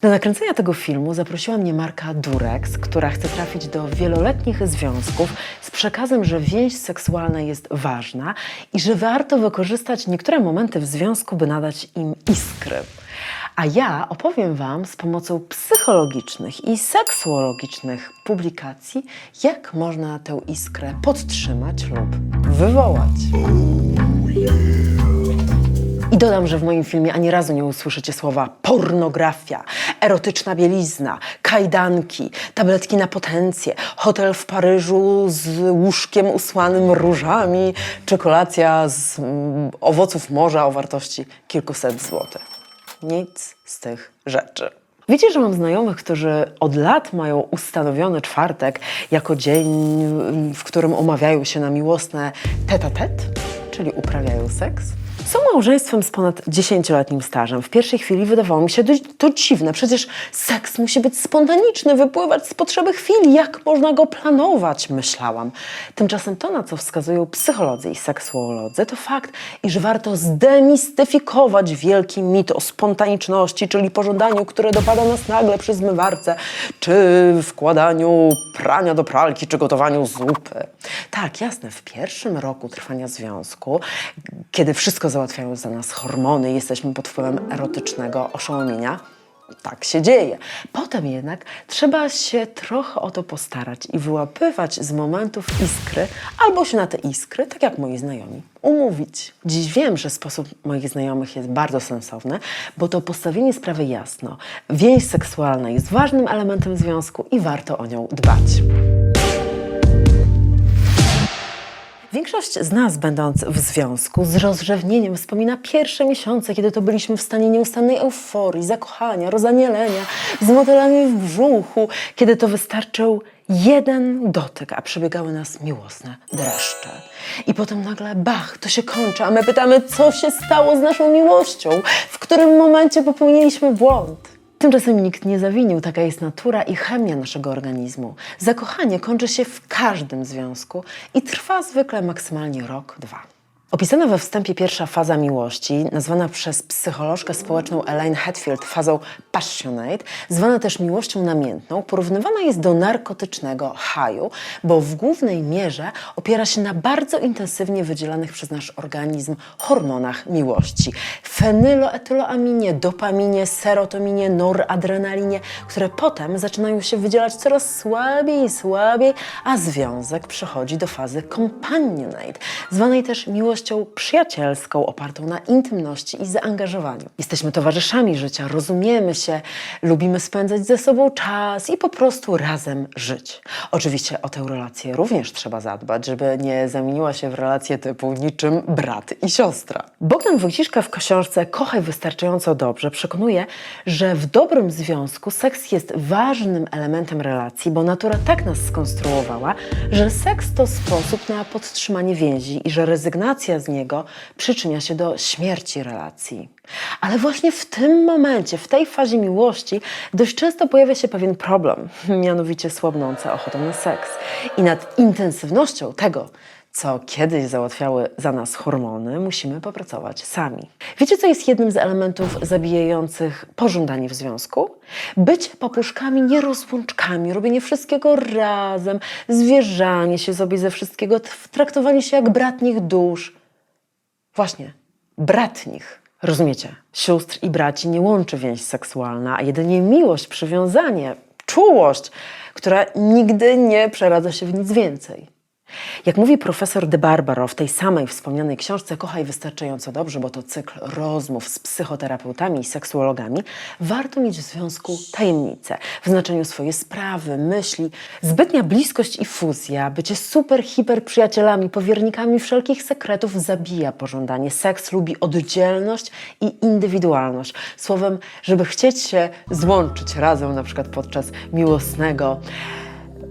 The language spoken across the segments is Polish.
Do nakręcenia tego filmu zaprosiła mnie Marka Durex, która chce trafić do wieloletnich związków z przekazem, że więź seksualna jest ważna i że warto wykorzystać niektóre momenty w związku, by nadać im iskry. A ja opowiem Wam z pomocą psychologicznych i seksuologicznych publikacji, jak można tę iskrę podtrzymać lub wywołać. Dodam, że w moim filmie ani razu nie usłyszycie słowa pornografia, erotyczna bielizna, kajdanki, tabletki na potencję, hotel w Paryżu z łóżkiem usłanym różami, czy kolacja z mm, owoców morza o wartości kilkuset złotych. Nic z tych rzeczy. Wiecie, że mam znajomych, którzy od lat mają ustanowiony czwartek jako dzień, w którym umawiają się na miłosne tete-a-tete, czyli uprawiają seks? Są małżeństwem z ponad 10-letnim stażem. W pierwszej chwili wydawało mi się to dziwne. Przecież seks musi być spontaniczny, wypływać z potrzeby chwili. Jak można go planować? Myślałam. Tymczasem to, na co wskazują psycholodzy i seksuolodzy, to fakt, iż warto zdemistyfikować wielki mit o spontaniczności, czyli pożądaniu, które dopada nas nagle przy zmywarce, czy wkładaniu prania do pralki, czy gotowaniu zupy. Tak, jasne, w pierwszym roku trwania związku, kiedy wszystko załatwiają za nas hormony jesteśmy pod wpływem erotycznego oszołomienia, tak się dzieje. Potem jednak trzeba się trochę o to postarać i wyłapywać z momentów iskry, albo się na te iskry, tak jak moi znajomi, umówić. Dziś wiem, że sposób moich znajomych jest bardzo sensowny, bo to postawienie sprawy jasno. Więź seksualna jest ważnym elementem związku i warto o nią dbać. Większość z nas, będąc w związku z rozrzewnieniem, wspomina pierwsze miesiące, kiedy to byliśmy w stanie nieustannej euforii, zakochania, rozanielenia, z motylami w brzuchu, kiedy to wystarczył jeden dotyk, a przebiegały nas miłosne dreszcze. I potem nagle bach, to się kończy, a my pytamy, co się stało z naszą miłością, w którym momencie popełniliśmy błąd. Tymczasem nikt nie zawinił, taka jest natura i chemia naszego organizmu. Zakochanie kończy się w każdym związku i trwa zwykle maksymalnie rok, dwa. Opisana we wstępie pierwsza faza miłości, nazwana przez psycholożkę społeczną Elaine Hatfield fazą passionate, zwana też miłością namiętną, porównywana jest do narkotycznego haju, bo w głównej mierze opiera się na bardzo intensywnie wydzielanych przez nasz organizm hormonach miłości. Fenyloetyloaminie, dopaminie, serotoninie, noradrenalinie, które potem zaczynają się wydzielać coraz słabiej i słabiej, a związek przechodzi do fazy companionate, zwanej też miłością przyjacielską, opartą na intymności i zaangażowaniu. Jesteśmy towarzyszami życia, rozumiemy się, lubimy spędzać ze sobą czas i po prostu razem żyć. Oczywiście o tę relację również trzeba zadbać, żeby nie zamieniła się w relację typu niczym brat i siostra. Bogdan Wojciszka w książce Kochaj wystarczająco dobrze przekonuje, że w dobrym związku seks jest ważnym elementem relacji, bo natura tak nas skonstruowała, że seks to sposób na podtrzymanie więzi i że rezygnacja z niego przyczynia się do śmierci relacji. Ale właśnie w tym momencie, w tej fazie miłości, dość często pojawia się pewien problem, mianowicie słabnąca ochota na seks. I nad intensywnością tego, co kiedyś załatwiały za nas hormony, musimy popracować sami. Wiecie, co jest jednym z elementów zabijających pożądanie w związku? Bycie papuszkami, nierozłączkami, robienie wszystkiego razem, zwierzanie się sobie ze wszystkiego, traktowanie się jak bratnich dusz. Właśnie, bratnich. Rozumiecie? Sióstr i braci nie łączy więź seksualna, a jedynie miłość, przywiązanie, czułość, która nigdy nie przeradza się w nic więcej. Jak mówi profesor De Barbaro w tej samej wspomnianej książce Kochaj wystarczająco dobrze, bo to cykl rozmów z psychoterapeutami i seksuologami, warto mieć w związku tajemnicę w znaczeniu swoje sprawy, myśli. Zbytnia bliskość i fuzja, bycie super, hiper przyjacielami, powiernikami wszelkich sekretów zabija pożądanie. Seks lubi oddzielność i indywidualność. Słowem, żeby chcieć się złączyć razem, na przykład podczas miłosnego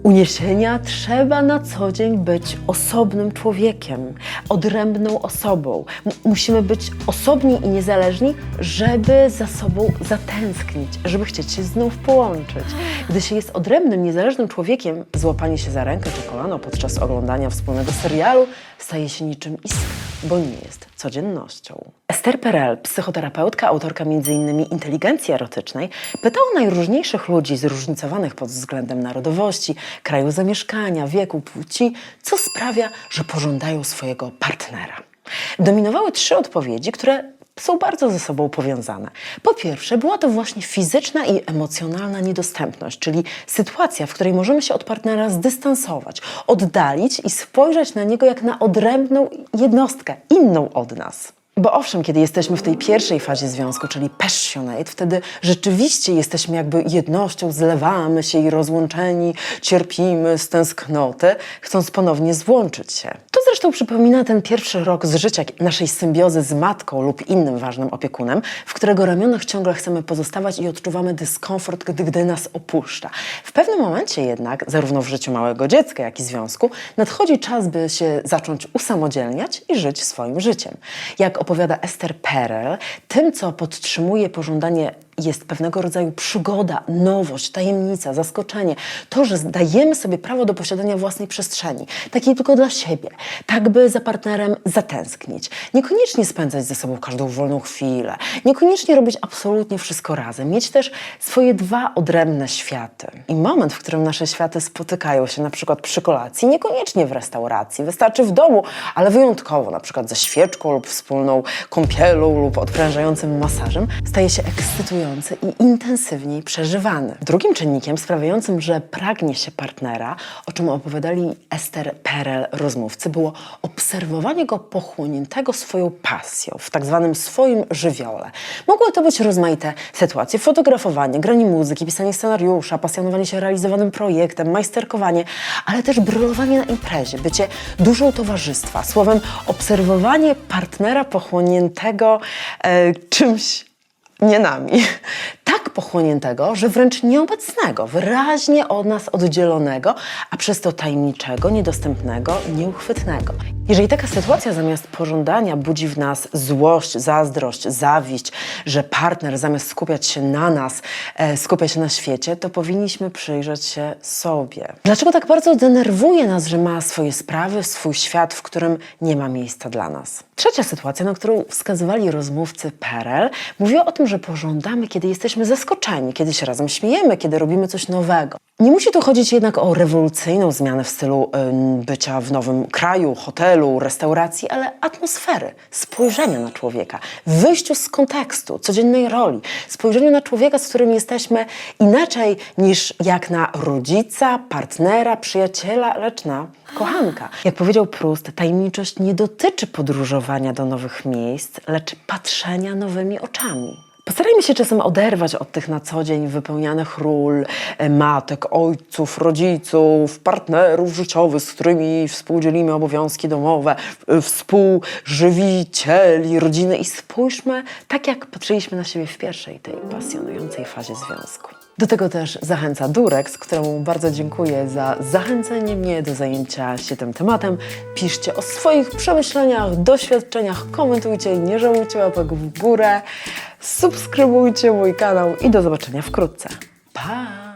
uniesienia trzeba na co dzień być osobnym człowiekiem, odrębną osobą. M- musimy być osobni i niezależni, żeby za sobą zatęsknić, żeby chcieć się znów połączyć. Gdy się jest odrębnym, niezależnym człowiekiem, złapanie się za rękę czy kolano podczas oglądania wspólnego serialu staje się niczym iskra, bo nie jest codziennością. Esther Perel, psychoterapeutka, autorka m.in. inteligencji erotycznej, pytała najróżniejszych ludzi zróżnicowanych pod względem narodowości, kraju zamieszkania, wieku, płci, co sprawia, że pożądają swojego partnera. Dominowały trzy odpowiedzi, które są bardzo ze sobą powiązane. Po pierwsze, była to właśnie fizyczna i emocjonalna niedostępność, czyli sytuacja, w której możemy się od partnera zdystansować, oddalić i spojrzeć na niego jak na odrębną jednostkę, inną od nas. Bo owszem, kiedy jesteśmy w tej pierwszej fazie związku, czyli passionate, wtedy rzeczywiście jesteśmy jakby jednością, zlewamy się i rozłączeni, cierpimy z tęsknoty, chcąc ponownie złączyć się. To zresztą przypomina ten pierwszy rok z życia naszej symbiozy z matką lub innym ważnym opiekunem, w którego ramionach ciągle chcemy pozostawać i odczuwamy dyskomfort, gdy, gdy nas opuszcza. W pewnym momencie jednak, zarówno w życiu małego dziecka, jak i związku, nadchodzi czas, by się zacząć usamodzielniać i żyć swoim życiem. Jak opowiada Esther Perel, tym, co podtrzymuje pożądanie jest pewnego rodzaju przygoda, nowość, tajemnica, zaskoczenie. To, że dajemy sobie prawo do posiadania własnej przestrzeni, takiej tylko dla siebie, tak by za partnerem zatęsknić. Niekoniecznie spędzać ze sobą każdą wolną chwilę, niekoniecznie robić absolutnie wszystko razem, mieć też swoje dwa odrębne światy. I moment, w którym nasze światy spotykają się na przykład przy kolacji, niekoniecznie w restauracji, wystarczy w domu, ale wyjątkowo, na przykład ze świeczką lub wspólną kąpielą lub odprężającym masażem, staje się ekscytujący i intensywniej przeżywany. Drugim czynnikiem sprawiającym, że pragnie się partnera, o czym opowiadali Esther Perel rozmówcy, było obserwowanie go pochłoniętego swoją pasją, w tak zwanym swoim żywiole. Mogły to być rozmaite sytuacje, fotografowanie, granie muzyki, pisanie scenariusza, pasjonowanie się realizowanym projektem, majsterkowanie, ale też brylowanie na imprezie, bycie dużą towarzystwa, słowem obserwowanie partnera pochłoniętego e, czymś nie nami. Tak pochłoniętego, że wręcz nieobecnego, wyraźnie od nas oddzielonego, a przez to tajemniczego, niedostępnego, nieuchwytnego. Jeżeli taka sytuacja zamiast pożądania budzi w nas złość, zazdrość, zawiść, że partner zamiast skupiać się na nas, e, skupia się na świecie, to powinniśmy przyjrzeć się sobie. Dlaczego tak bardzo denerwuje nas, że ma swoje sprawy, swój świat, w którym nie ma miejsca dla nas? Trzecia sytuacja, na którą wskazywali rozmówcy Perel, mówiła o tym, że pożądamy, kiedy jesteśmy zaskoczeni, kiedy się razem śmiejemy, kiedy robimy coś nowego. Nie musi tu chodzić jednak o rewolucyjną zmianę w stylu ym, bycia w nowym kraju, hotelu, restauracji, ale atmosfery, spojrzenia na człowieka, wyjściu z kontekstu, codziennej roli, spojrzeniu na człowieka, z którym jesteśmy inaczej niż jak na rodzica, partnera, przyjaciela, lecz na kochanka. Jak powiedział Proust, tajemniczość nie dotyczy podróżowania do nowych miejsc, lecz patrzenia nowymi oczami. Postarajmy się czasem oderwać od tych na co dzień wypełnianych ról e, matek, ojców, rodziców, partnerów życiowych, z którymi współdzielimy obowiązki domowe, e, współżywicieli rodziny i spójrzmy tak, jak patrzyliśmy na siebie w pierwszej, tej pasjonującej fazie związku. Do tego też zachęca Durex, któremu bardzo dziękuję za zachęcenie mnie do zajęcia się tym tematem. Piszcie o swoich przemyśleniach, doświadczeniach, komentujcie nie żałujcie łapek w górę. Subskrybujcie mój kanał i do zobaczenia wkrótce. Pa!